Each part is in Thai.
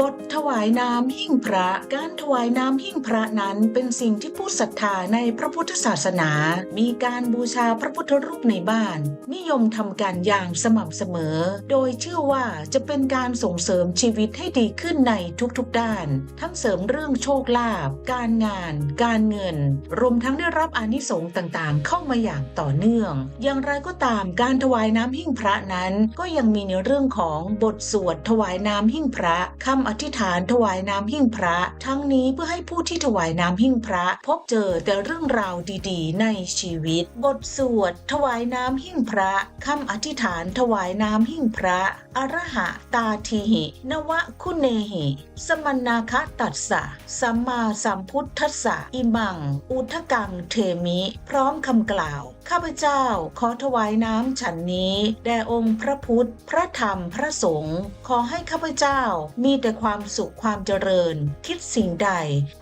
บทถวายน้ำหิ้งพระ การถวายน้ำหิ้งพระนั้นเป็นสิ่งที่ผู้ศรัทธาในพระพุทธศาสนา มีการบูชาพระพุทธรูปในบ้าน นิยมทำกันอย่างสม่ำเสมอ โดยเชื่อว่าจะเป็นการส่งเสริมชีวิตให้ดีขึ้นในทุกๆด้าน ทั้งเสริมเรื่องโชคลาภการงาน การเงิน รวมทั้งได้รับอานิสงส์ต่างๆ เข้ามาอย่างต่อเนื่อง อย่างไรก็ตามการถวายน้ำหิ้งพระนั้น ก็ยังมีในเรื่องของบทสวดถวายน้ำหิ้งพระคำำอธิษฐานถวายน้ำหิ้งพระ ทั้งนี้เพื่อให้ผู้ที่ถวายน้ำหิ้งพระ พบเจอแต่เรื่องราวดีๆ ในชีวิต บทสวด ถวายน้ำหิ้งพระคำอธิษฐานถวายน้ำหิ้งพระอรหะตาทีหิ นวะคุเนหิ สมนาคะตัสสะ สัมมาสัมพุทธัสสะ อิมัง อุทกังเทมิ พร้อมคำกล่าว ข้าพเจ้าขอถวายน้ำฉันนี้ แด่องค์พระพุทธ พระธรรม พระสงฆ์ ขอให้ข้าพเจ้ามีแต่ความสุขความเจริญ คิดสิ่งใด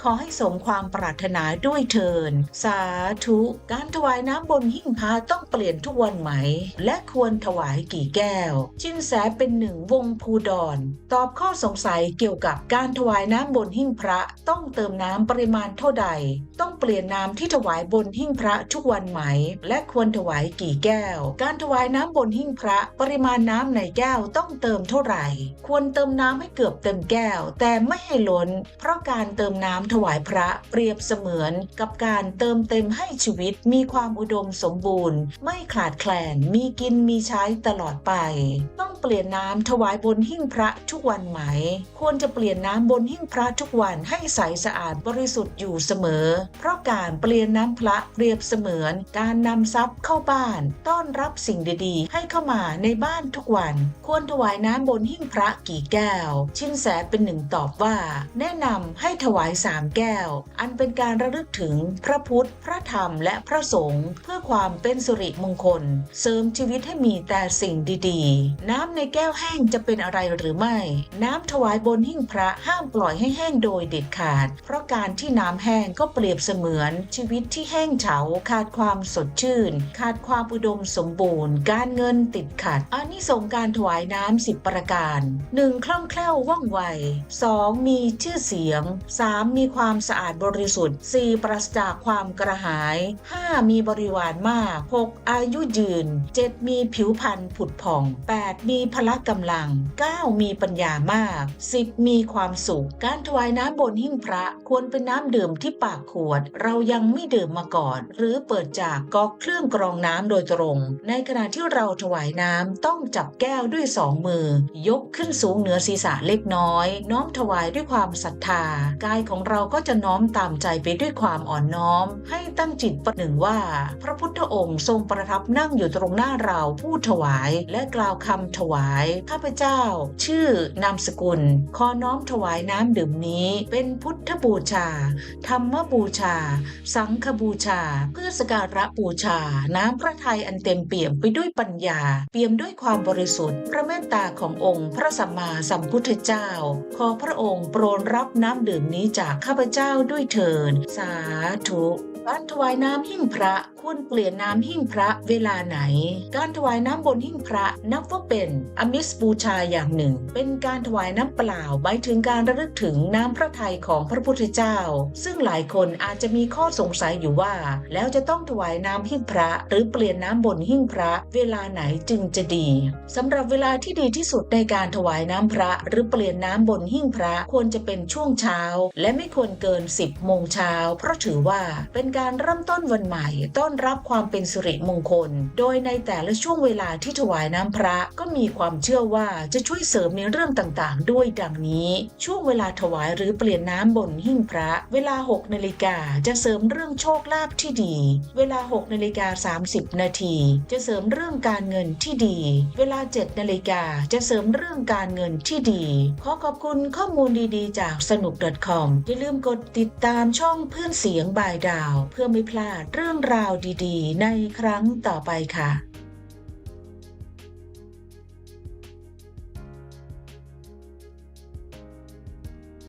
ขอให้สมความปรารถนาด้วยเทิน สาธุ การถวายน้ำบนหิ้งพระต้องเปลี่ยนทุกวันไหม และควรถวายกี่แก้วชินแสเป็นหนึ่งวงภูดอนตอบข้อสงสัยเกี่ยวกับการถวายน้ำบนหิ้งพระต้องเติมน้ำปริมาณเท่าใด ต้องเปลี่ยนน้ำที่ถวายบนหิ้งพระทุกวันไหม และควรถวายกี่แก้ว การถวายน้ำบนหิ้งพระ ปริมาณน้ำในแก้วต้องเติมเท่าไหร่ ควรเติมน้ำให้เกือบเต็มแก้ว แต่ไม่ให้ล้น เพราะการเติมน้ำถวายพระเปรียบเสมือนกับการเติมเต็มให้ชีวิตมีความอุดมสมบูรณ์ ไม่ขาดแคลนมีกินมีใช้ตลอดไป ต้องเปลี่ยนน้ำถวายบนหิ้งพระทุกวันไหม ควรจะเปลี่ยนน้ำบนหิ้งพระทุกวันให้ใสสะอาดบริสุทธิ์อยู่เสมอ เพราะการเปลี่ยนน้ำพระเปรียบเสมือน การนำทรัพย์เข้าบ้าน ต้อนรับสิ่งดีๆ ให้เข้ามาในบ้านทุกวัน ควรถวายน้ำบนหิ้งพระกี่แก้ว ชินแสแสเป็นหนึ่งตอบว่า แนะนำให้ถวายสามแก้ว อันเป็นการระลึกถึงพระพุทธ พระธรรมและพระสงฆ์เพื่อความเป็นสิริมงคล เสริมชีวิตให้มีแต่สิ่งดีๆ น้ำในแก้วแห้งจะเป็นอะไรหรือไม่ น้ำถวายบนหิ้งพระห้ามปล่อยให้แห้งโดยเด็ดขาด เพราะการที่น้ำแห้งก็เปรียบเสมือนชีวิตที่แห้งเฉาขาดความสดชื่น ขาดความอุดมสมบูรณ์ การเงินติดขัดอานิสงส์การถวายน้ำสิบประการ 1. คล่องแคล่วว่องไว 2. มีชื่อเสียง 3. มีความสะอาดบริสุทธิ์ 4. ปราศจากความกระหาย 5. มีบริวารมาก 6. อายุยืน 7. มีผิวพรรณผุดผ่อง 8. มีพละกำลัง 9. มีปัญญามาก 10. มีความสุข การถวายน้ำบนหิ้งพระควรเป็นน้ำดื่มที่ปากขวด เรายังไม่ดื่มมาก่อน หรือเปิดจากก๊อกเครื่องกรองน้ำโดยตรง ในขณะที่เราถวายน้ำต้องจับแก้วด้วยสองมือ ยกขึ้นสูงเหนือศีรษะเล็กน้อยน้อมถวายด้วยความศรัทธากายของเราก็จะน้อมตามใจไปด้วยความอ่อนน้อม ให้ตั้งจิตประหนึ่งว่า พระพุทธองค์ทรงประทับนั่งอยู่ตรงหน้าเราผู้ถวาย และกล่าวคำถวาย ข้าพเจ้า ชื่อนามสกุล ขอน้อมถวายน้ำดื่มนี้ เป็นพุทธบูชา ธรรมบูชา สังฆบูชา เพื่อสการะบูชา น้ำพระทัยอันเต็มเปี่ยมไปด้วยปัญญา เปี่ยมด้วยความบริสุทธิ์ พระเมตตาขององค์ พระสัมมาสัมพุทธเจ้าขอพระองค์โปรดรับน้ำดื่มนี้จากข้าพเจ้าด้วยเถิดสาธุการถวายน้ำหิ้งพระ ควรเปลี่ยนน้ำหิ้งพระเวลาไหน การถวายน้ำบนหิ้งพระนับว่าเป็นอมิสบูชาอย่างหนึ่ง เป็นการถวายน้ำเปล่าหมายถึงการระลึกถึงน้ำพระทัยของพระพุทธเจ้า ซึ่งหลายคนอาจจะมีข้อสงสัยอยู่ว่า แล้วจะต้องถวายน้ำหิ้งพระ หรือเปลี่ยนน้ำบนหิ้งพระ เวลาไหนจึงจะดีสำหรับเวลาที่ดีที่สุดในการถวายน้ำพระ หรือเปลี่ยนน้ำบนหิ้งพระควรจะเป็นช่วงเช้า และไม่ควรเกิน 10โมงเช้าเพราะถือว่าเป็นการเริ่มต้นวันใหม่ต้อนรับความเป็นสิริมงคล โดยในแต่ละช่วงเวลาที่ถวายน้ำพระก็มีความเชื่อว่าจะช่วยเสริมในเรื่องต่างๆ ด้วยดังนี้ ช่วงเวลาถวายหรือเปลี่ยนน้ำบนหิ้งพระ เวลา 6นาฬิกาจะเสริมเรื่องโชคลาภที่ดี เวลา6นาฬิกา30 นาที จะเสริมเรื่องการเงินที่ดี เวลา7นาฬิกาจะเสริมเรื่องการเงินที่ดี ขอขอบคุณข้อมูลดีๆ จากสนุก .com อย่าลืมกดติดตามช่องเพื่อนเสียงบายดาว เพื่อไม่พลาดเรื่องราวดีๆ ในครั้งต่อไปค่ะ